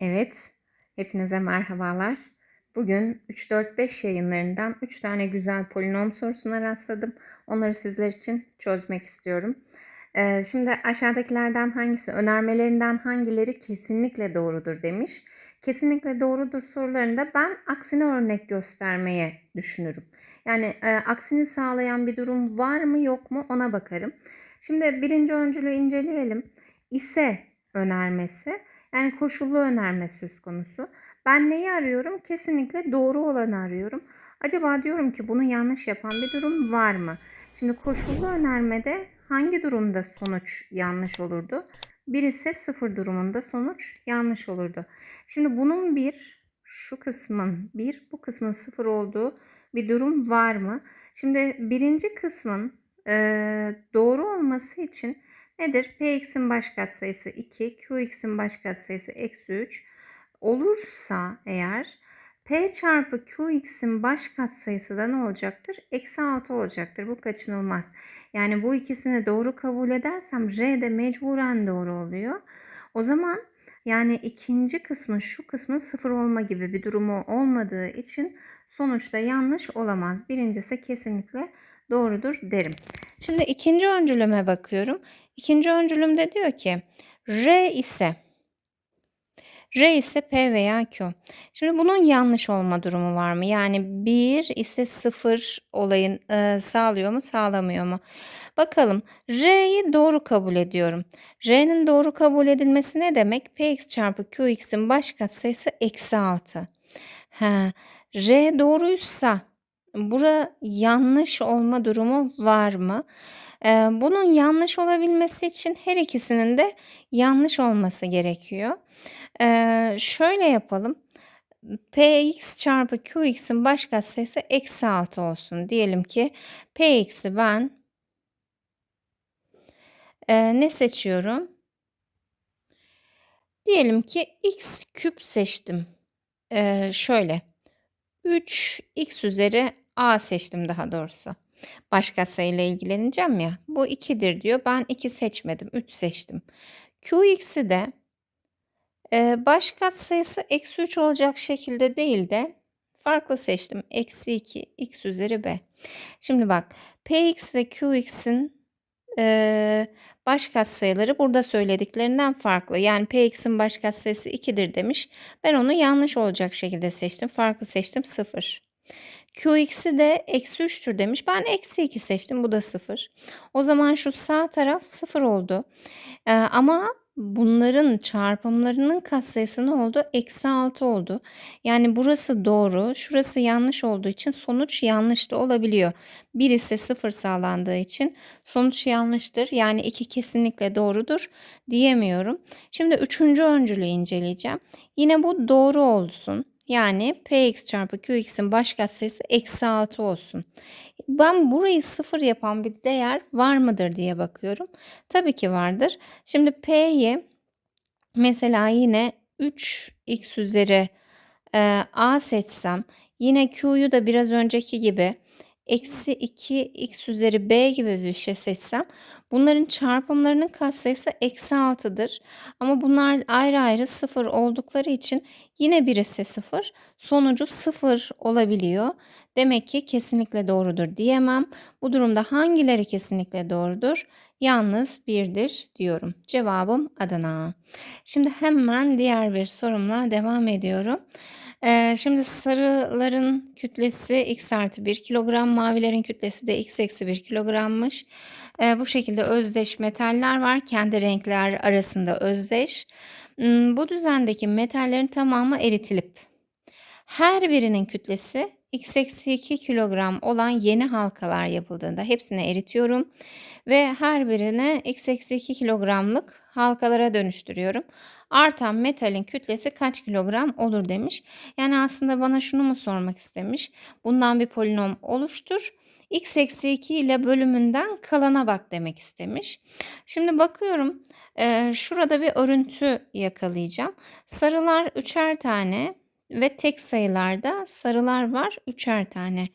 Evet, hepinize merhabalar. Bugün 3-4-5 yayınlarından 3 tane güzel polinom sorusuna rastladım. Onları sizler için çözmek istiyorum. Ee, şimdi aşağıdakilerden hangisi, önermelerinden hangileri kesinlikle doğrudur demiş. Kesinlikle doğrudur sorularında ben aksine örnek göstermeye düşünürüm. Yani e, aksini sağlayan bir durum var mı yok mu ona bakarım. Şimdi birinci öncülü inceleyelim. İse önermesi. Yani koşullu önerme söz konusu. Ben neyi arıyorum? Kesinlikle doğru olanı arıyorum. Acaba diyorum ki bunu yanlış yapan bir durum var mı? Şimdi koşullu önermede hangi durumda sonuç yanlış olurdu? Bir ise sıfır durumunda sonuç yanlış olurdu. Şimdi bunun bir, şu kısmın bir, bu kısmın sıfır olduğu bir durum var mı? Şimdi birinci kısmın e, doğru olması için nedir? Px'in baş katsayısı 2, Qx'in baş katsayısı eksi 3 olursa eğer P çarpı Qx'in baş katsayısı da ne olacaktır? Eksi 6 olacaktır. Bu kaçınılmaz. Yani bu ikisini doğru kabul edersem R de mecburen doğru oluyor. O zaman yani ikinci kısmın şu kısmın sıfır olma gibi bir durumu olmadığı için sonuçta yanlış olamaz. Birincisi kesinlikle doğrudur derim. Şimdi ikinci öncülüme bakıyorum. İkinci öncülümde diyor ki R ise R ise P veya Q. Şimdi bunun yanlış olma durumu var mı? Yani 1 ise 0 olayın e, sağlıyor mu sağlamıyor mu? Bakalım R'yi doğru kabul ediyorum. R'nin doğru kabul edilmesi ne demek? Px çarpı Qx'in baş katsayısı eksi 6. Ha, R doğruysa bura yanlış olma durumu var mı? Ee, bunun yanlış olabilmesi için her ikisinin de yanlış olması gerekiyor. Ee, şöyle yapalım. Px çarpı Qx'in baş katsayısı eksi 6 olsun. Diyelim ki Px'i ben e, ne seçiyorum? Diyelim ki x küp seçtim. Ee, şöyle 3 x üzeri a seçtim daha doğrusu. Başka sayıyla ilgileneceğim ya. Bu 2'dir diyor. Ben 2 seçmedim. 3 seçtim. Qx'i de e, baş katsayısı eksi 3 olacak şekilde değil de farklı seçtim. Eksi 2 x üzeri b. Şimdi bak px ve qx'in e, baş katsayıları burada söylediklerinden farklı. Yani px'in baş katsayısı 2'dir demiş. Ben onu yanlış olacak şekilde seçtim. Farklı seçtim 0. Qx'i de eksi 3'tür demiş. Ben eksi 2 seçtim. Bu da 0. O zaman şu sağ taraf 0 oldu. Ee, ama bunların çarpımlarının katsayısı ne oldu? Eksi 6 oldu. Yani burası doğru. Şurası yanlış olduğu için sonuç yanlış da olabiliyor. 1 ise 0 sağlandığı için sonuç yanlıştır. Yani 2 kesinlikle doğrudur diyemiyorum. Şimdi üçüncü öncülü inceleyeceğim. Yine bu doğru olsun. Yani px çarpı qx'in baş katsayısı eksi 6 olsun. Ben burayı sıfır yapan bir değer var mıdır diye bakıyorum. Tabii ki vardır. Şimdi p'yi mesela yine 3x üzeri e, a seçsem yine q'yu da biraz önceki gibi eksi 2 x üzeri b gibi bir şey seçsem bunların çarpımlarının katsayısı eksi 6'dır. Ama bunlar ayrı ayrı sıfır oldukları için yine birisi sıfır sonucu sıfır olabiliyor. Demek ki kesinlikle doğrudur diyemem. Bu durumda hangileri kesinlikle doğrudur? Yalnız birdir diyorum. Cevabım Adana. Şimdi hemen diğer bir sorumla devam ediyorum. Ee, şimdi sarıların kütlesi x artı 1 kilogram, mavilerin kütlesi de x eksi 1 kilogrammış. Ee, bu şekilde özdeş metaller var. Kendi renkler arasında özdeş. Hmm, bu düzendeki metallerin tamamı eritilip her birinin kütlesi x eksi 2 kilogram olan yeni halkalar yapıldığında hepsini eritiyorum ve her birine x eksi 2 kilogramlık halkalara dönüştürüyorum. Artan metalin kütlesi kaç kilogram olur demiş. Yani aslında bana şunu mu sormak istemiş. Bundan bir polinom oluştur. x eksi 2 ile bölümünden kalana bak demek istemiş. Şimdi bakıyorum. E, şurada bir örüntü yakalayacağım. Sarılar üçer tane ve tek sayılarda sarılar var üçer tane.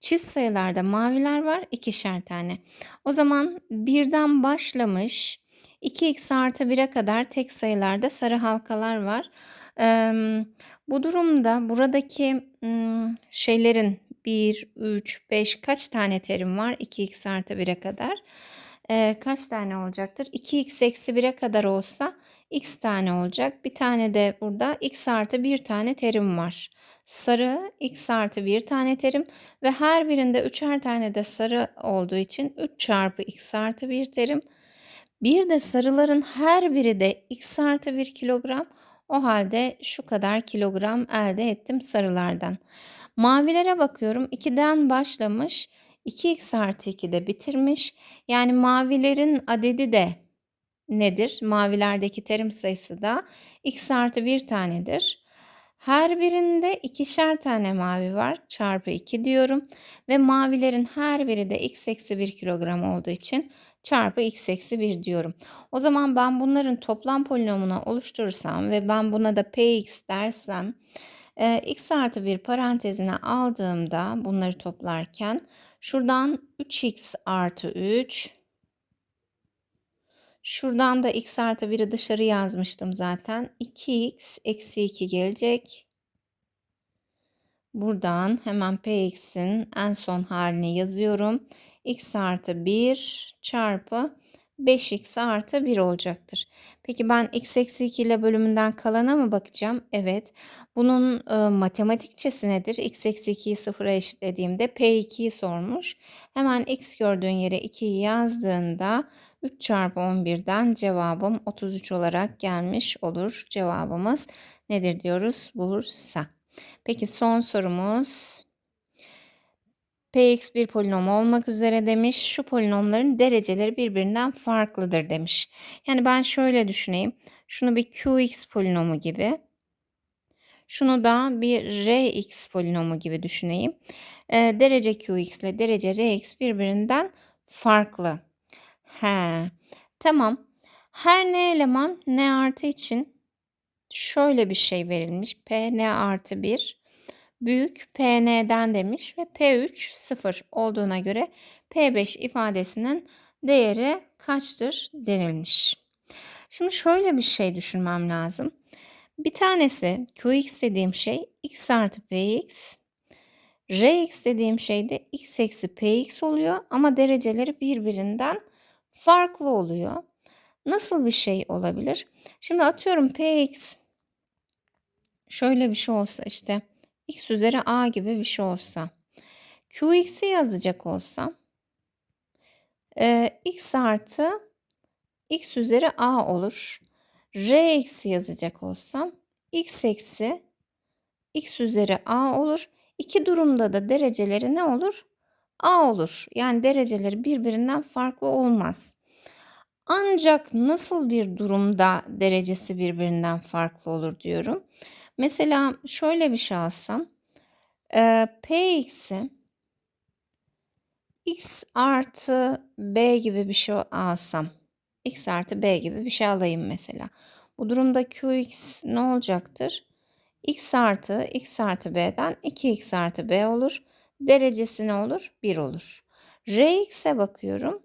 Çift sayılarda maviler var ikişer tane. O zaman birden başlamış 2x artı 1'e kadar tek sayılarda sarı halkalar var. Bu durumda buradaki şeylerin 1, 3, 5 kaç tane terim var? 2x artı 1'e kadar. Kaç tane olacaktır? 2x eksi 1'e kadar olsa x tane olacak. Bir tane de burada x artı 1 tane terim var. Sarı x artı 1 tane terim ve her birinde üçer tane de sarı olduğu için 3 çarpı x artı 1 terim. Bir de sarıların her biri de x artı 1 kilogram. O halde şu kadar kilogram elde ettim sarılardan. Mavilere bakıyorum. 2'den başlamış. 2x artı 2'de bitirmiş. Yani mavilerin adedi de nedir? Mavilerdeki terim sayısı da x artı 1 tanedir. Her birinde ikişer tane mavi var. Çarpı 2 diyorum. Ve mavilerin her biri de x eksi 1 kilogram olduğu için çarpı x eksi 1 diyorum. O zaman ben bunların toplam polinomunu oluşturursam ve ben buna da px dersem e, x artı 1 parantezine aldığımda bunları toplarken şuradan 3x artı 3 Şuradan da x artı 1'i dışarı yazmıştım zaten. 2x eksi 2 gelecek. Buradan hemen px'in en son halini yazıyorum. x artı 1 çarpı 5x artı 1 olacaktır. Peki ben x eksi 2 ile bölümünden kalana mı bakacağım? Evet. Bunun e, matematikçesi nedir? x eksi 2'yi sıfıra eşitlediğimde p2'yi sormuş. Hemen x gördüğün yere 2'yi yazdığında 3 çarpı 11'den cevabım 33 olarak gelmiş olur. Cevabımız nedir diyoruz? Bursa. Peki son sorumuz. Px bir polinom olmak üzere demiş. Şu polinomların dereceleri birbirinden farklıdır demiş. Yani ben şöyle düşüneyim. Şunu bir qx polinomu gibi. Şunu da bir rx polinomu gibi düşüneyim. E, derece qx ile derece rx birbirinden farklı. He. Tamam. Her n eleman n artı için şöyle bir şey verilmiş. p n artı 1 büyük pn'den demiş ve p3 0 olduğuna göre p5 ifadesinin değeri kaçtır denilmiş. Şimdi şöyle bir şey düşünmem lazım. Bir tanesi qx dediğim şey x artı px Rx dediğim şey de x eksi px oluyor ama dereceleri birbirinden farklı oluyor. Nasıl bir şey olabilir? Şimdi atıyorum px şöyle bir şey olsa işte x üzeri a gibi bir şey olsa qx'i yazacak olsam e, x artı x üzeri a olur. r eksi yazacak olsam x eksi x üzeri a olur. İki durumda da dereceleri ne olur? A olur. Yani dereceleri birbirinden farklı olmaz. Ancak nasıl bir durumda derecesi birbirinden farklı olur diyorum. Mesela şöyle bir şey alsam. E, Px'i x artı b gibi bir şey alsam. x artı b gibi bir şey alayım mesela. Bu durumda qx ne olacaktır? x artı x artı b'den 2x artı b olur. Derecesi ne olur? 1 olur. Rx'e bakıyorum.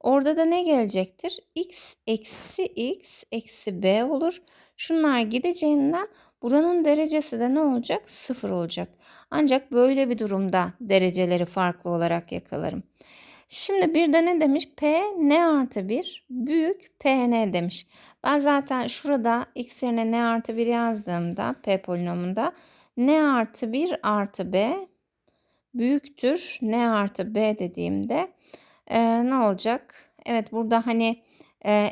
Orada da ne gelecektir? x eksi x eksi b olur. Şunlar gideceğinden buranın derecesi de ne olacak? 0 olacak. Ancak böyle bir durumda dereceleri farklı olarak yakalarım. Şimdi bir de ne demiş? P n artı 1 büyük P n demiş. Ben zaten şurada x yerine n artı 1 yazdığımda P polinomunda n artı 1 artı b büyüktür n artı b dediğimde e, ne olacak? Evet burada hani e,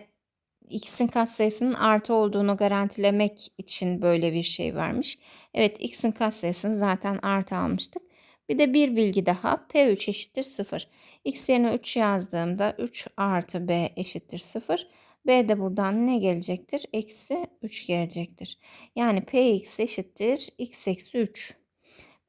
x'in katsayısının artı olduğunu garantilemek için böyle bir şey vermiş. Evet x'in katsayısını zaten artı almıştık. Bir de bir bilgi daha p3 eşittir 0. x yerine 3 yazdığımda 3 artı b eşittir 0. b de buradan ne gelecektir? Eksi 3 gelecektir. Yani px eşittir x eksi 3.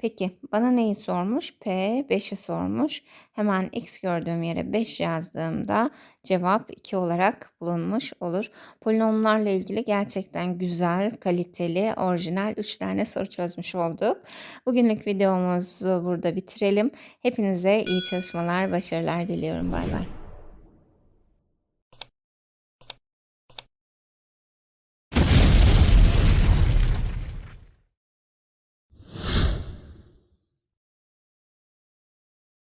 Peki bana neyi sormuş? P 5'i sormuş. Hemen x gördüğüm yere 5 yazdığımda cevap 2 olarak bulunmuş olur. Polinomlarla ilgili gerçekten güzel, kaliteli, orijinal 3 tane soru çözmüş olduk. Bugünlük videomuzu burada bitirelim. Hepinize iyi çalışmalar, başarılar diliyorum. Bay bay.